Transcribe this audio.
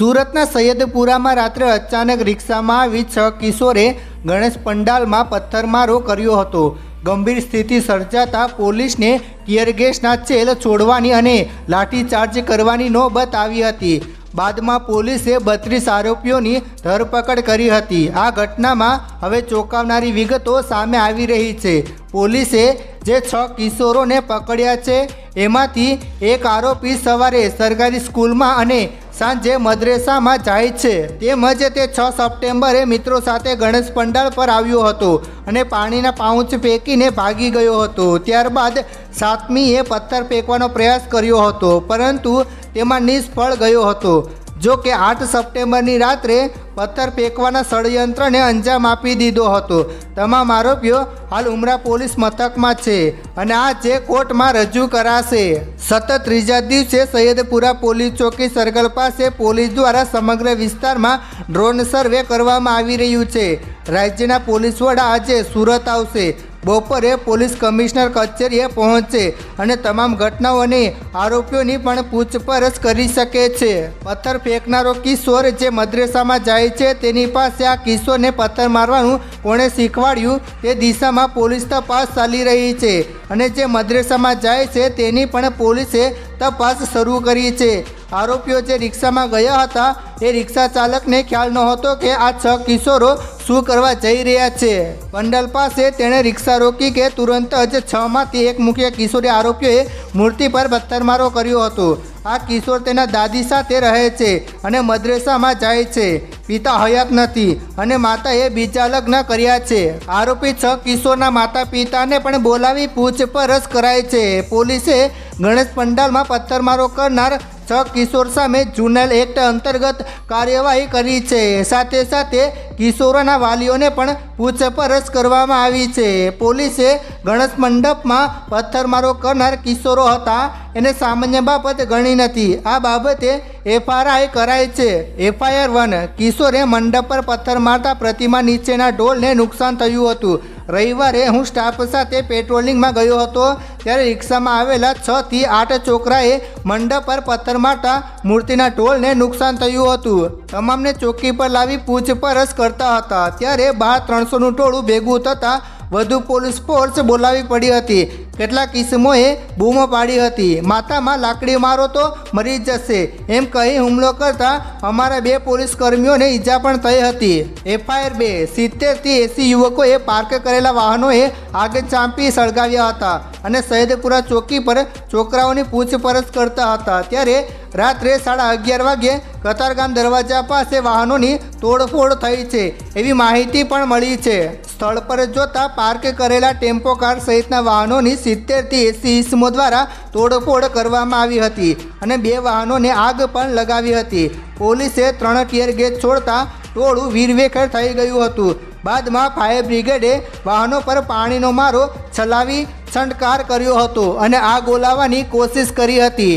સુરતના સૈયદપુરામાં રાત્રે અચાનક રિક્ષામાં આવી છ કિશોરે ગણેશ પંડાલમાં પથ્થરમારો કર્યો હતો. ગંભીર સ્થિતિ સર્જાતા પોલીસને કિયરગેસના ચેલ છોડવાની અને લાઠીચાર્જ કરવાની નોબત આવી હતી. બાદમાં પોલીસે બત્રીસ આરોપીઓની ધરપકડ કરી હતી. આ ઘટનામાં હવે ચોંકાવનારી વિગતો સામે આવી રહી છે. પોલીસે જે છ કિશોરોને પકડ્યા છે. એમાંથી એક આરોપી સવારે સરકારી સ્કૂલમાં અને સાંજે મદ્રેસામાં જાય છે. તેમજ તે છ સપ્ટેમ્બરે મિત્રો સાથે ગણેશ પંડાળ પર આવ્યો હતો અને પાણીના પાઉચ ફેંકીને ભાગી ગયો હતો. ત્યારબાદ સાતમીએ પથ્થર ફેંકવાનો પ્રયાસ કર્યો હતો, પરંતુ તેમાં નિષ્ફળ ગયો હતો. જો કે આઠ સપ્ટેમ્બરની રાત્રે પથ્થર ફેંકવાના ષડયંત્રને અંજામ આપી દીધો હતો. તમામ આરોપીઓ હાલ ઉમરા પોલીસ મથકમાં છે અને આ જે કોર્ટમાં રજૂ કરાશે. સતત ત્રીજા દિવસે સૈયદપુરા પોલીસ ચોકી સર્કલ પાસે પોલીસ દ્વારા સમગ્ર વિસ્તારમાં ડ્રોન સર્વે કરવામાં આવી રહ્યું છે. રાજ્યના પોલીસ વડા આજે સુરત આવશે. બપોરે પોલીસ કમિશનર કચેરીએ પહોંચે અને તમામ ઘટનાઓ આરોપીઓની પણ પૂછપરછ કરી શકે છે. પથ્થર ફેંકનારો કિશોર જે મદ્રેસામાં જાય છે, તેની પાસે આ કિશોરને પથ્થર મારવાનું કોણે શીખવાડ્યું તે દિશામાં પોલીસ તપાસ ચાલી રહી છે અને જે મદ્રેસામાં જાય છે, તેની પણ પોલીસે તપાસ શરૂ કરી છે. આરોપીઓ જે રિક્ષામાં ગયા હતા, એ રિક્ષા ચાલકને ખ્યાલ નહોતો કે આ છ કિશોરો શું કરવા જઈ રહ્યા છે? પંડલ પાસે તેણે રિક્ષા રોકી કે તુરંત જ છમાંથી એક મુખ્ય કિશોરી આરોપીઓએ મૂર્તિ પર પથ્થરમારો કર્યો હતો. આ કિશોર તેના દાદી સાથે રહે છે અને મદ્રેસામાં જાય છે. પિતા હયાત નથી અને માતાએ બીજા લગ્ન કર્યા છે. આરોપી છ કિશોરના માતા પિતાને પણ બોલાવી પૂછપરછ કરાય છે. પોલીસે ગણેશ પંડાલમાં પથ્થરમારો કરનાર છ કિશોર સામે જુનલ એક્ટ અંતર્ગત કાર્યવાહી કરી છે. સાથે સાથે કિશોરોના વાલીઓને પણ પૂછપરછ કરવામાં આવી છે. પોલીસે ગણેશ મંડપમાં પથ્થરમારો કરનાર કિશોરો હતા એને સામાન્ય બાબત ગણી નથી. આ બાબતે એફઆરઆઈ કરાય છે. એફઆઈઆર વન, કિશોરે મંડપ પર પથ્થર મારતા પ્રતિમા નીચેના ઢોલને નુકસાન થયું હતું. રવિવારે હું સ્ટાફ સાથે પેટ્રોલિંગમાં ગયો હતો, ત્યારે રિક્ષામાં આવેલા છ થી આઠ છોકરાએ મંડપ પર પથ્થર મારતા મૂર્તિના ઢોલને નુકસાન થયું હતું. તમામને ચોકી પર લાવી પૂછપરછ કરતા હતા. ત્યારે બાર ત્રણસોનું ટોળું ભેગું થતાં વધુ પોલીસ ફોર્સ બોલાવી પડી હતી. કેટલાક ઈસમોએ બૂમો પાડી હતી. માથામાં લાકડી મારો તો મરી જશે. એમ કહી હુમલો કરતા અમારા બે પોલીસ કર્મીઓને ઈજા પણ થઈ હતી. એફઆઈઆર બે સિત્તેરથી એંસી યુવકોએ પાર્ક કરેલા વાહનોએ આગ ચાંપી સળગાવ્યા હતા અને સૈદપુરા ચોકી પર છોકરાઓની પૂછપરછ કરતા હતા. ત્યારે રાત્રે સાડા અગિયાર વાગ્યે કતારગામ દરવાજા પાસે વાહનોની તોડફોડ થઈ છે. એવી માહિતી પણ મળી છે. સ્થળ પર જોતા પાર્ક કરેલા ટેમ્પો કાર સહિતના વાહનોની સિત્તેરથી એસી ઇસમો દ્વારા તોડફોડ કરવામાં આવી હતી અને બે વાહનોને આગ પણ લગાવી હતી. પોલીસે ત્રણ ટીયર ગેસ છોડતા ટોળું વીરવેખર થઈ ગયું હતું. બાદમાં ફાયર બ્રિગેડે વાહનો પર પાણીનો મારો ચલાવી છંટકાર કર્યો હતો અને આગ ઓલાવવાની કોશિશ કરી હતી.